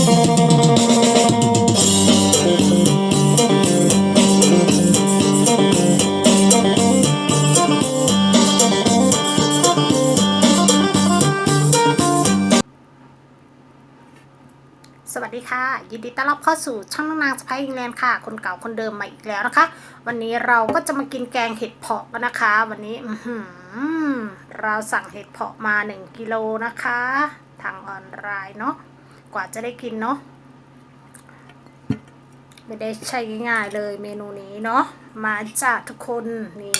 สวัสดีค่ะ ยินดีต้อนรับเข้าสู่ช่องนางสะพ้ายอิงแลนด์ค่ะ คนเก่าคนเดิมมาอีกแล้วนะคะ วันนี้เราก็จะมากินแกงเห็ดเผาะกันนะคะ วันนี้เราสั่งเห็ดเผาะมา 1 กิโลนะคะ ทางออนไลน์เนาะ กว่าจะได้กินเนาะไม่ได้ใช้ง่ายเลยเมนูนี้เนาะมาจากทุกคนนี่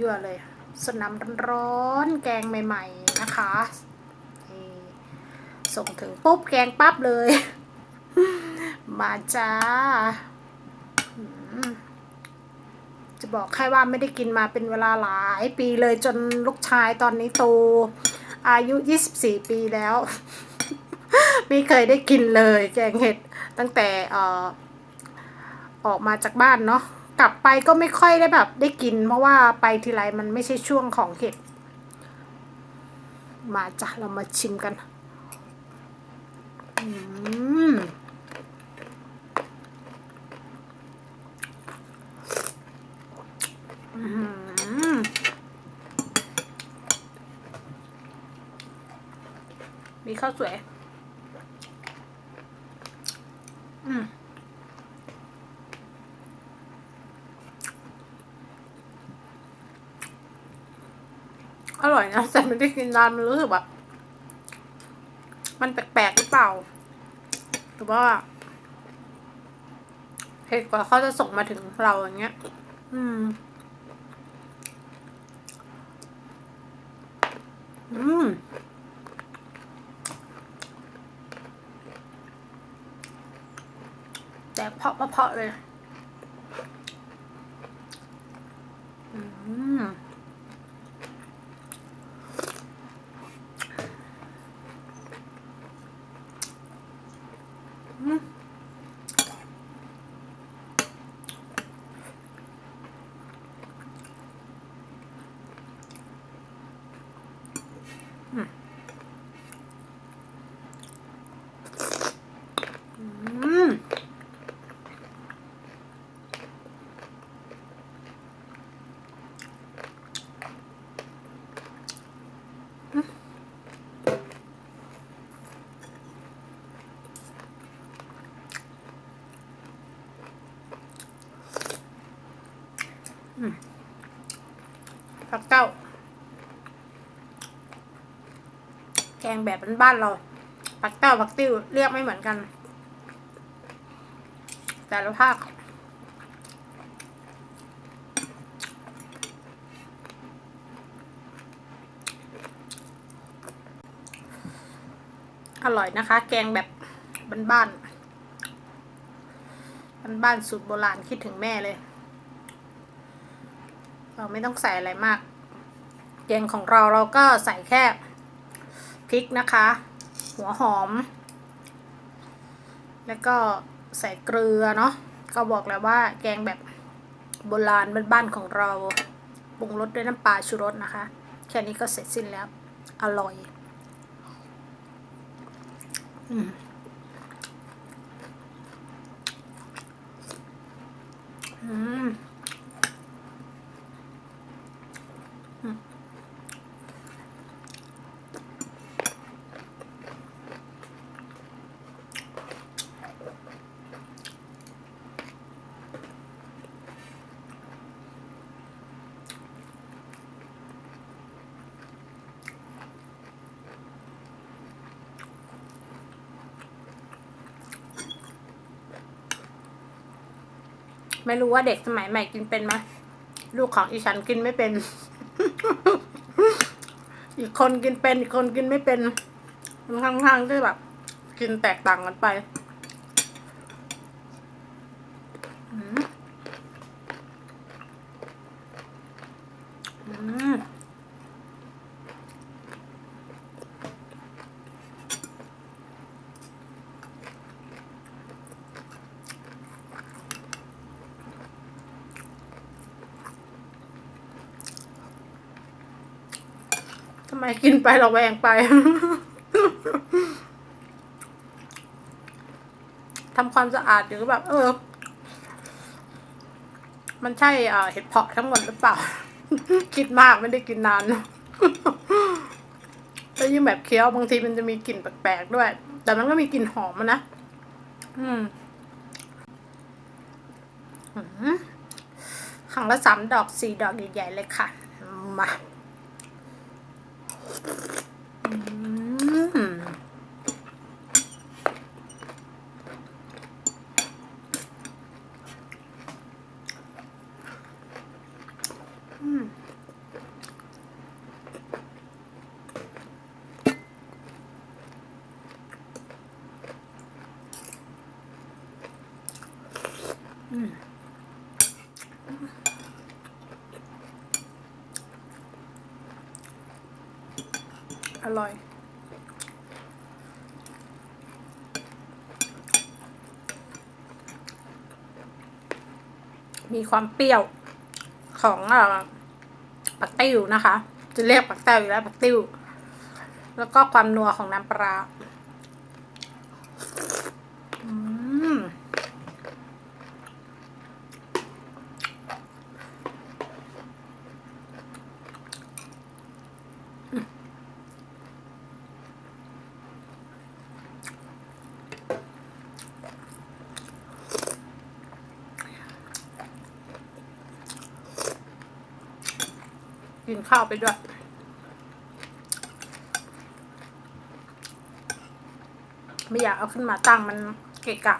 ยั่วๆเลยสดน้ำร้อนๆแกงใหม่ ๆ นะคะนี่ส่งถึงปุ๊บแกงปั๊บเลย มาจ้าจะบอกแค่ว่าไม่ได้กินมาเป็นเวลาหลายปีเลยจนลูกชายตอนนี้โตอายุ 24 ปีแล้ว ไม่เคยได้กินเลยแกงเห็ดตั้งแต่เอ่อออกมาจากบ้านเนาะกลับไปก็ไม่ค่อยได้แบบได้กิน เพราะว่าไปทีไรมันไม่ใช่ช่วงของเห็ด มาจ้ะเรามาชิมกันอืมมีข้าวสวย อร่อยนะแต่ไม่ได้กินนานมันรู้สึกแบบมันแปลกๆหรือเปล่า หรือว่าเห็ดกว่าเขาจะส่งมาถึงเราอย่างเงี้ย อืม อืม แต่เพาะเพาะเลย อืม อืม ผักเก้า แกงแบบบ้านๆเรา ผักเต้าผักติ้วเรียกไม่เหมือนกัน แต่ละภาคอร่อยนะคะ แกงแบบบ้านๆบ้านๆสูตรโบราณคิดถึงแม่เลย เราไม่ต้องใส่อะไรมาก แกงของเราเราก็ใส่แค่พริกนะคะ หัวหอม แล้วก็ใส่เกลือเนาะก็บอกแล้วว่าแกงแบบโบราณบ้านๆของเราปรุงรสด้วยน้ำปลาชูรสนะคะ แค่นี้ก็เสร็จสิ้นแล้ว อร่อยอืมอืม ไม่รู้ว่าเด็กสมัยใหม่กินเป็นไหมลูกของอีฉันกินไม่เป็น อีกคนกินเป็น อีกคนกินไม่เป็นมันค่อนข้างที่แบบ กินแตกต่างกันไปอืมอืมทำไมกินไปเราแวงไป ทำความสะอาดอยู่แบบ เออ มันใช่เห็ดเพาะทั้งหมดหรือเปล่า คิดมากไม่ได้กินนานแล้วยิ่งแบบเคี้ยวบางทีมันจะมีกลิ่นแปลกๆด้วย แต่มันก็มีกลิ่นหอมนะ อืมอืมขังละสามดอกสี่ดอกใหญ่ๆเลยค่ะ มา Thank you. อร่อย มีความเปรี้ยวของอปักติ้วนะคะ จะเรียกปักติ้วอยู่แล้วปักติ้ว แล้วก็ความนัวของน้ำปลาร้าอืม กินข้าวไปด้วยไม่อยากเอาขึ้นมาตั้งมันเกะกะ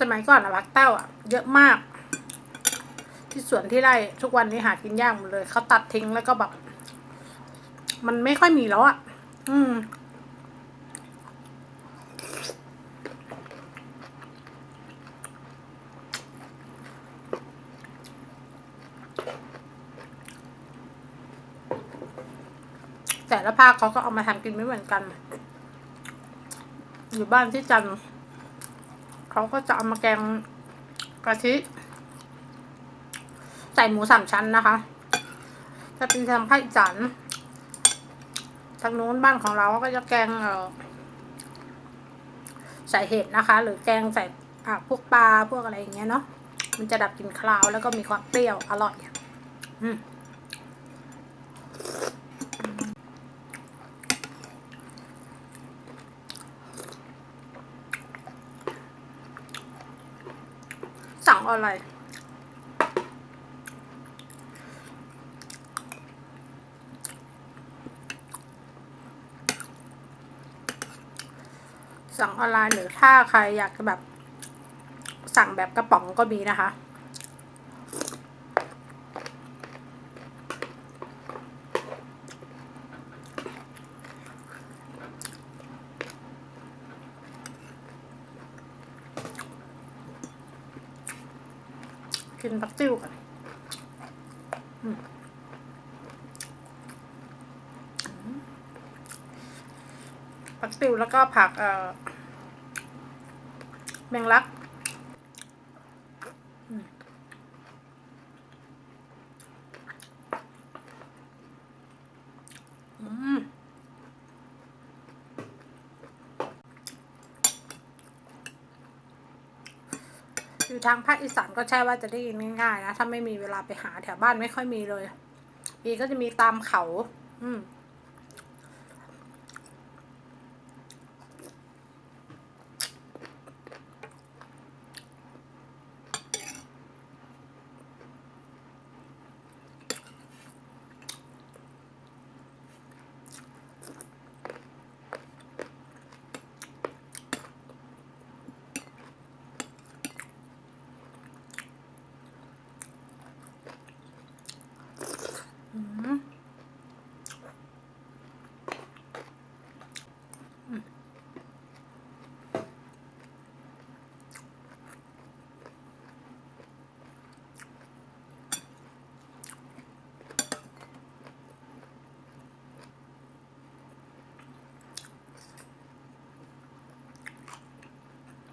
สมัยก่อนอะพักเต้าอะเยอะมาก ที่สวนที่ไร่ทุกวันนี้หากินยากหมดเลย เขาตัดทิ้งแล้วก็แบบ มันไม่ค่อยมีแล้วอะอืม ละภาคเขาก็เอามาทำกินไม่เหมือนกัน อยู่บ้านที่จันเขาก็จะเอามาแกงกะทิใส่หมูสามชั้นนะคะถ้าเป็นทางภาคอีสานทางโน้นบ้านของเราก็จะแกงเออใส่เห็ดนะคะ หรือแกงใส่อะพวกปลาพวกอะไรอย่างเงี้ยเนาะมันจะดับกลิ่นคลาวแล้วก็มีความเปรี้ยวอร่อยอืม สั่งออนไลน์สั่งออนไลน์หรือถ้าใครอยากจะแบบ สั่งแบบกระป๋องก็มีนะคะ กินปักติ้วกันอืมปักติ้วแล้วก็ผักเอ่อแมงลักอืม อยู่ทางภาคอีสานก็ใช่ว่าจะได้ยินง่ายๆนะ ถ้าไม่มีเวลาไปหาแถวบ้านไม่ค่อยมีเลย มีก็จะมีตามเขา อืม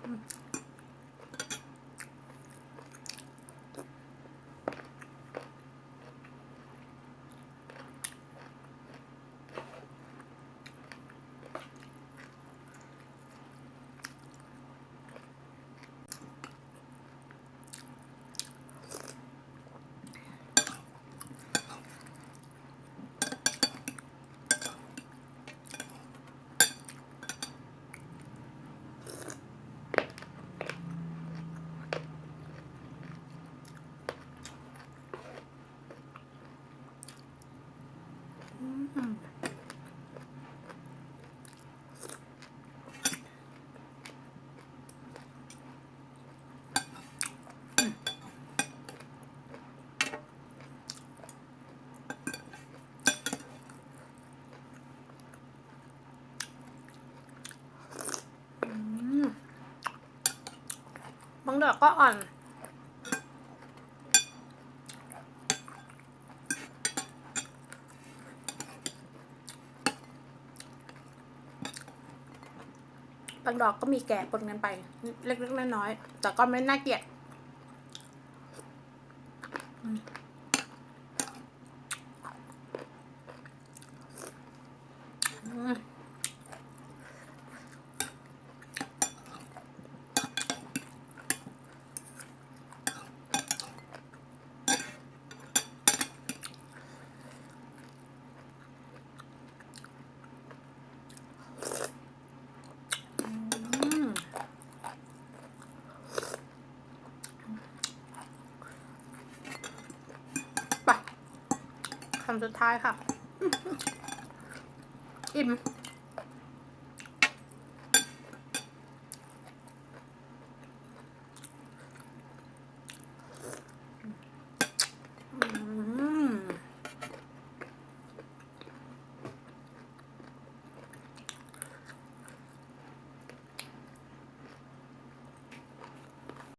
Mm. ดอกก็อ่อน บางดอกก็มีแก่ปนกันไป เล็กๆน้อยๆแต่ก็ไม่น่าเกลียดอืมอืมอืมไปคำ สุดท้ายค่ะ อิ่ม